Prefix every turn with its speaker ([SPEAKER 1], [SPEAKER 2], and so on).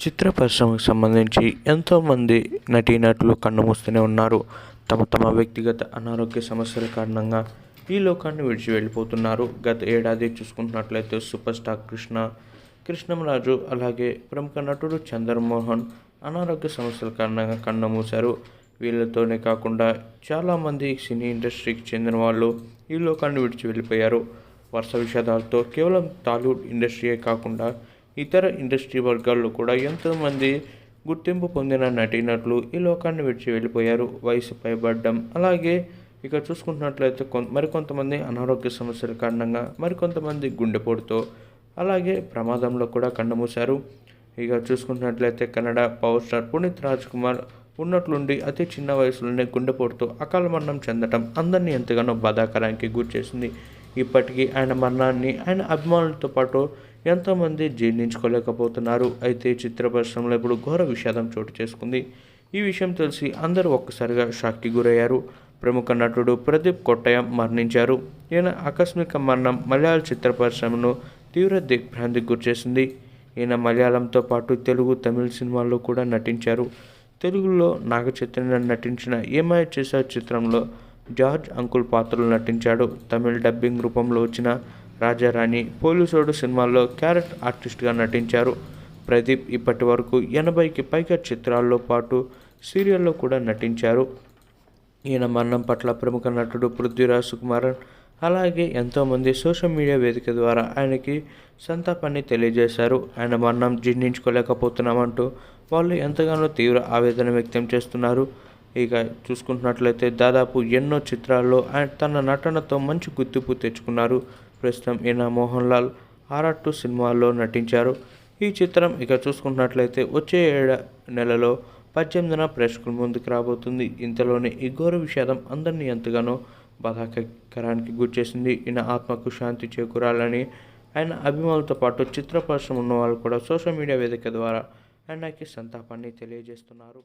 [SPEAKER 1] చిత్ర పరిశ్రమకు సంబంధించి ఎంతోమంది నటీనటులు కన్నుమూస్తూనే ఉన్నారు. తమ తమ వ్యక్తిగత అనారోగ్య సమస్యల కారణంగా ఈ లోకాన్ని విడిచి వెళ్ళిపోతున్నారు. గత ఏడాది చూసుకుంటున్నట్లయితే సూపర్ స్టార్ కృష్ణ కృష్ణంరాజు అలాగే ప్రముఖ నటుడు చంద్రమోహన్ అనారోగ్య సమస్యల కారణంగా కన్నుమూశారు. వీళ్ళతోనే కాకుండా చాలామంది సినీ ఇండస్ట్రీకి చెందిన వాళ్ళు ఈ లోకాన్ని విడిచి వెళ్ళిపోయారు. వరుస విషాదాలతో కేవలం టాలీవుడ్ ఇండస్ట్రీయే కాకుండా ఇతర ఇండస్ట్రీ వర్గాల్లో కూడా ఎంతోమంది గుర్తింపు పొందిన నటీనటులు ఈ లోకాన్ని విడిచి వెళ్ళిపోయారు. వయసు పైబడ్డం అలాగే ఇక చూసుకుంటున్నట్లయితే కొ మరికొంతమంది అనారోగ్య సమస్యల కారణంగా మరికొంతమంది గుండెపోటుతో అలాగే ప్రమాదంలో కూడా కన్నుమూశారు ఇక చూసుకుంటున్నట్లయితే కన్నడ పవర్ స్టార్ పునీత్ రాజ్ కుమార్ ఉన్నట్లుండి అతి చిన్న వయసులోనే గుండెపోటుతో అకాల మరణం చెందడం అందరినీ ఎంతగానో బాధాకరానికి గురిచేసింది. ఇప్పటికీ ఆయన మరణాన్ని ఆయన అభిమానులతో పాటు ఎంతోమంది జీర్ణించుకోలేకపోతున్నారు. అయితే చిత్ర పరిశ్రమలో ఇప్పుడు ఘోర విషాదం చోటు చేసుకుంది. ఈ విషయం తెలిసి అందరూ ఒక్కసారిగా షాక్కి గురయ్యారు. ప్రముఖ నటుడు ప్రదీప్ కొట్టయం మరణించారు. ఈయన ఆకస్మిక మరణం మలయాళ చిత్ర పరిశ్రమను తీవ్ర దిగ్భ్రాంతికి గురిచేసింది. ఈయన మలయాళంతో పాటు తెలుగు తమిళ సినిమాల్లో కూడా నటించారు. తెలుగులో నాగ చైతన్య నటించిన ఏమాయ చేసా చిత్రంలో జార్జ్ అంకుల్ పాత్రలు నటించాడు. తమిళ డబ్బింగ్ రూపంలో వచ్చిన రాజారాణి పోలీసోడు సినిమాల్లో క్యారెట్ ఆర్టిస్ట్గా నటించారు. ప్రదీప్ ఇప్పటి వరకు ఎనభైకి పైగా చిత్రాల్లో పాటు సీరియల్లో కూడా నటించారు. ఈయన మరణం పట్ల ప్రముఖ నటుడు పృథ్వీరాజ్ సుకుమారన్ అలాగే ఎంతోమంది సోషల్ మీడియా వేదిక ద్వారా ఆయనకి సంతాపాన్ని తెలియజేశారు. ఆయన మరణం జీర్ణించుకోలేకపోతున్నామంటూ వాళ్ళు ఎంతగానో తీవ్ర ఆవేదన వ్యక్తం చేస్తున్నారు. ఇక చూసుకుంటున్నట్లయితే దాదాపు ఎన్నో చిత్రాల్లో ఆయన తన నటనతో మంచి గుర్తింపు తెచ్చుకున్నారు. ప్రస్తుతం ఈయన మోహన్ లాల్ ఆర్ఆర్ టూ సినిమాల్లో నటించారు. ఈ చిత్రం ఇక చూసుకున్నట్లయితే వచ్చే ఏడ నెలలో పద్దెనిమిదిన ప్రేక్షకుల ముందుకు రాబోతుంది. ఇంతలోనే ఈ ఘోర విషాదం అందరినీ ఎంతగానో బాధాకరానికి గుర్చేసింది. ఈయన ఆత్మకు శాంతి చేకూరాలని ఆయన అభిమానులతో పాటు చిత్ర పరిశ్రమ ఉన్న వాళ్ళు కూడా సోషల్ మీడియా వేదిక ద్వారా ఆయనకి సంతాపాన్ని తెలియజేస్తున్నారు.